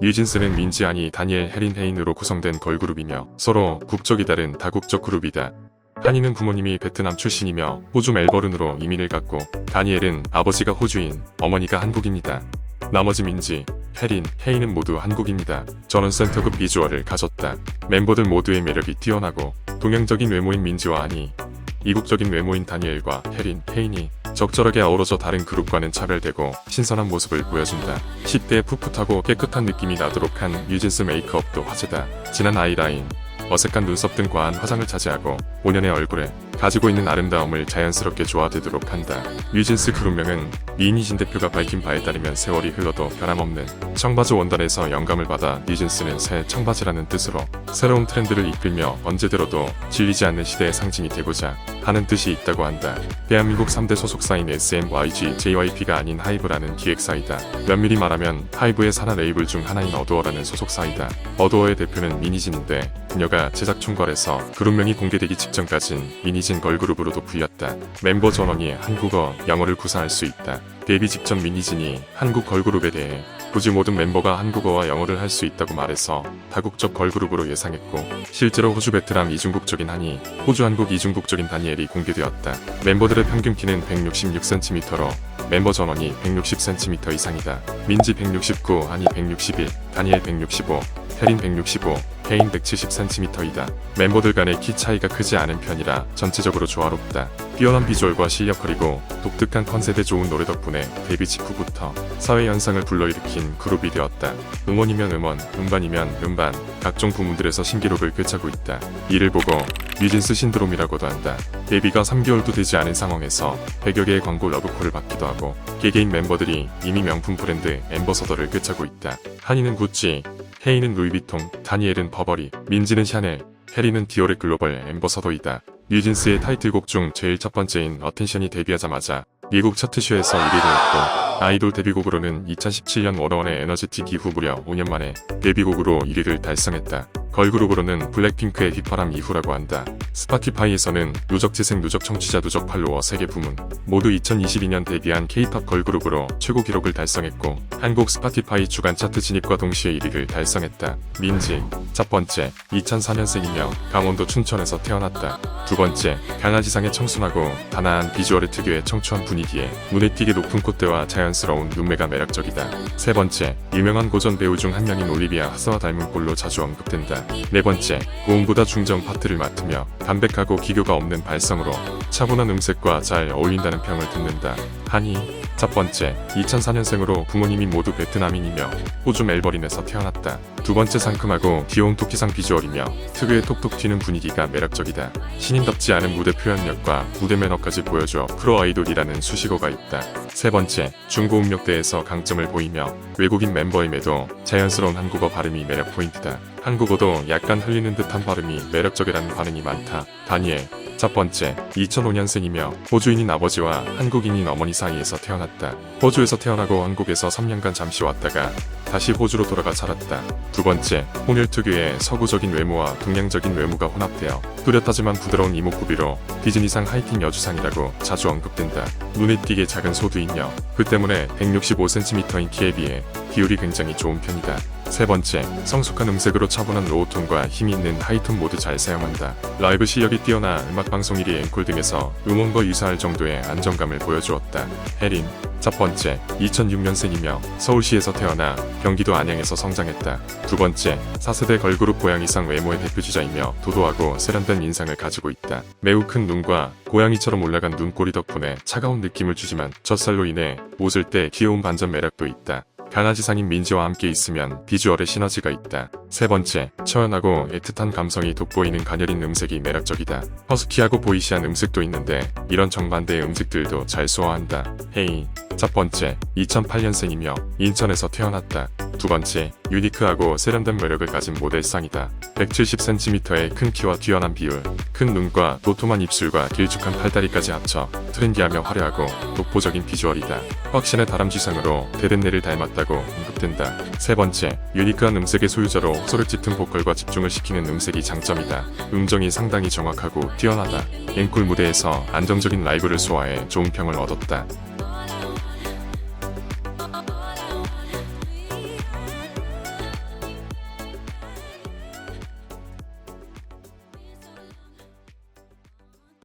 뉴진스는 민지 아니 다니엘 해린 헤인으로 구성된 걸그룹이며 서로 국적이 다른 다국적 그룹이다. 한이는 부모님이 베트남 출신이며 호주 멜버른으로 이민을 갔고 다니엘은 아버지가 호주인, 어머니가 한국입니다. 나머지 민지, 혜린, 헤이는 모두 한국입니다. 저는 센터급 비주얼을 가졌다. 멤버들 모두의 매력이 뛰어나고 동양적인 외모인 민지와 아니, 이국적인 외모인 다니엘과 혜린, 헤인이 적절하게 어우러져 다른 그룹과는 차별되고 신선한 모습을 보여준다. 10대의 풋풋하고 깨끗한 느낌이 나도록 한 뉴진스 메이크업도 화제다. 진한 아이라인, 어색한 눈썹 등 과한 화장을 차지하고 본연의 얼굴에 가지고 있는 아름다움을 자연스럽게 조화되도록 한다. 뉴진스 그룹명은 미니진 대표가 밝힌 바에 따르면 세월이 흘러도 변함없는 청바지 원단에서 영감을 받아 뉴진스는 새 청바지라는 뜻으로 새로운 트렌드를 이끌며 언제 들어도 질리지 않는 시대의 상징이 되고자 하는 뜻이 있다고 한다. 대한민국 3대 소속사인 SM, YG, JYP가 아닌 하이브라는 기획사이다. 면밀히 말하면 하이브의 산하 레이블 중 하나인 어도어라는 소속사이다. 어도어의 대표는 미니진인데 그녀가 제작 총괄해서 그룹명이 공개되기 직전까진 미니진 걸그룹으로도 불렸다. 멤버 전원이 한국어, 영어를 구사할 수 있다. 데뷔 직전 미니진이 한국 걸그룹에 대해 굳이 모든 멤버가 한국어와 영어를 할 수 있다고 말해서 다국적 걸그룹으로 예상했고 실제로 호주 베트남 이중국적인 한이 호주 한국 이중국적인 다니엘이 공개되었다. member들의 평균 키는 166cm로 멤버 전원이 160cm 이상이다. 민지 169, 한이 161, 다니엘 165, 혜린 165, 헤인 170cm이다. 멤버들 간의 키 차이가 크지 않은 편이라 전체적으로 조화롭다. 뛰어난 비주얼과 실력 그리고 독특한 컨셉의 좋은 노래 덕분에 데뷔 직후부터 사회 현상을 불러일으킨 그룹이 되었다. 음원이면 음원, 음반이면 음반, 각종 부문들에서 신기록을 꿰차고 있다. 이를 보고 뉴진스 신드롬이라고도 한다. 데뷔가 3개월도 되지 않은 상황에서 100여 개의 광고 러브콜을 받기도 하고 개개인 멤버들이 이미 명품 브랜드 엠버서더를 꿰차고 있다. 한이는 구찌, 헤이는 루이비통, 다니엘은 버버리, 민지는 샤넬, 해리는 디올의 글로벌 엠버서더이다. 뉴진스의 타이틀곡 중 제일 첫 번째인 어텐션이 데뷔하자마자 미국 차트쇼에서 1위를 했고 아이돌 데뷔곡으로는 2017년 워너원의 에너지틱 이후 무려 5년 만에 데뷔곡으로 1위를 달성했다. 걸그룹으로는 블랙핑크의 휘파람 이후라고 한다. 스파티파이에서는 누적 재생, 누적 청취자, 누적 팔로워 3개 부문 모두 2022년 데뷔한 K-팝 걸그룹으로 최고 기록을 달성했고 한국 스파티파이 주간 차트 진입과 동시에 1위를 달성했다. 민지 첫 번째 2004년생이며 강원도 춘천에서 태어났다. 두 번째 강아지상의 청순하고 단아한 비주얼의 특유의 청초한 분위기에 눈에 띄게 높은 콧대와 자연스러운 눈매가 매력적이다. 세 번째 유명한 고전 배우 중 한 명인 올리비아 하스와 닮은 꼴로 자주 언급된다. 네 번째 고음보다 중정 파트를 맡으며 담백하고 기교가 없는 발성으로 차분한 음색과 잘 어울린다는 평을 듣는다. 한이 첫 번째 2004년생으로 부모님이 모두 베트남인이며 호주 멜버른에서 태어났다. 두 번째 상큼하고 귀여운 토끼상 비주얼이며 특유의 톡톡 튀는 분위기가 매력적이다. 신인답지 않은 무대 표현력과 무대 매너까지 보여줘 프로 아이돌이라는 수식어가 있다. 세 번째 중고 음역대에서 강점을 보이며 외국인 멤버임에도 자연스러운 한국어 발음이 매력 포인트다. 한국어도 약간 흘리는 듯한 발음이 매력적이라는 반응이 많다. 다니엘 첫 번째, 2005년생이며 호주인인 아버지와 한국인인 어머니 사이에서 태어났다. 호주에서 태어나고 한국에서 3년간 잠시 왔다가 다시 호주로 돌아가 살았다. 두 번째, 혼혈 특유의 서구적인 외모와 동양적인 외모가 혼합되어 뚜렷하지만 부드러운 이목구비로 디즈니상 하이틴 여주상이라고 자주 언급된다. 눈에 띄게 작은 소두이며 그 때문에 165cm인 키에 비해 비율이 굉장히 좋은 편이다. 세 번째, 성숙한 음색으로 차분한 로우톤과 힘이 있는 하이톤 모두 잘 사용한다. 라이브 실력이 뛰어나 음악 방송 1위 앵콜 등에서 음원과 유사할 정도의 안정감을 보여주었다. 혜린, 첫 번째, 2006년생이며 서울시에서 태어나 경기도 안양에서 성장했다. 두 번째, 4세대 걸그룹 고양이상 외모의 대표주자이며 도도하고 세련된 인상을 가지고 있다. 매우 큰 눈과 고양이처럼 올라간 눈꼬리 덕분에 차가운 느낌을 주지만 젖살로 인해 웃을 때 귀여운 반전 매력도 있다. 강아지상인 민지와 함께 있으면 비주얼에 시너지가 있다. 세 번째, 처연하고 애틋한 감성이 돋보이는 가녀린 음색이 매력적이다. 허스키하고 보이시한 음색도 있는데 이런 정반대의 음색들도 잘 소화한다. 헤이, 첫 번째, 2008년생이며 인천에서 태어났다. 두 번째, 유니크하고 세련된 매력을 가진 모델상이다. 170cm의 큰 키와 뛰어난 비율, 큰 눈과 도톰한 입술과 길쭉한 팔다리까지 합쳐 트렌디하며 화려하고 독보적인 비주얼이다. 확신의 다람쥐상으로 데덴네를 닮았다고 언급된다. 세 번째, 유니크한 음색의 소유자로 소를 짙은 보컬과 집중을 시키는 음색이 장점이다. 음정이 상당히 정확하고 뛰어나다. 앵콜 무대에서 안정적인 라이브를 소화해 좋은 평을 얻었다.